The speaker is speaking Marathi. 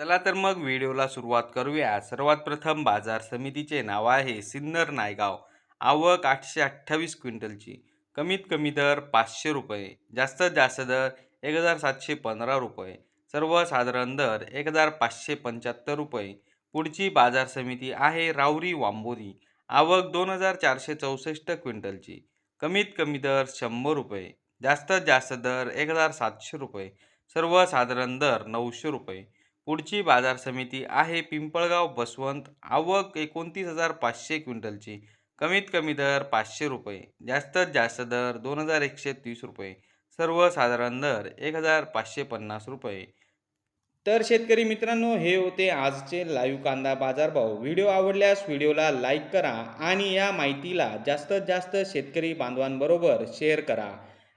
चला तर मग व्हिडिओला सुरुवात करूया. सर्वात प्रथम बाजार समितीचे नाव आहे सिन्नर नायगाव. आवक आठशे अठ्ठावीस क्विंटलची. कमीत कमी दर पाचशे रुपये. जास्तीत जास्त दर एक हजार सातशे पंधरा रुपये. सर्वसाधारण दर एक हजार पाचशे पंच्याहत्तर रुपये. पुढची बाजार समिती आहे रावरी वांबोरी. आवक दोन हजार चारशे चौसष्ट क्विंटलची. कमीत कमी दर शंभर रुपये. जास्तीत जास्त दर एक हजार सातशे रुपये. सर्वसाधारण दर नऊशे रुपये. पुढची बाजार समिती आहे पिंपळगाव बसवंत. आवक एकोणतीस हजार पाचशे क्विंटलची. कमीत कमी दर पाचशे रुपये. जास्तीत जास्त दर दोन हजार एकशे तीस रुपये. सर्वसाधारण दर एक हजार पाचशे पन्नास रुपये. तर शेतकरी मित्रांनो हे होते आजचे लाईव्ह कांदा बाजारभाव. व्हिडिओ आवडल्यास व्हिडिओला लाईक करा आणि या माहितीला जास्तीत जास्त शेतकरी बांधवांबरोबर शेअर करा.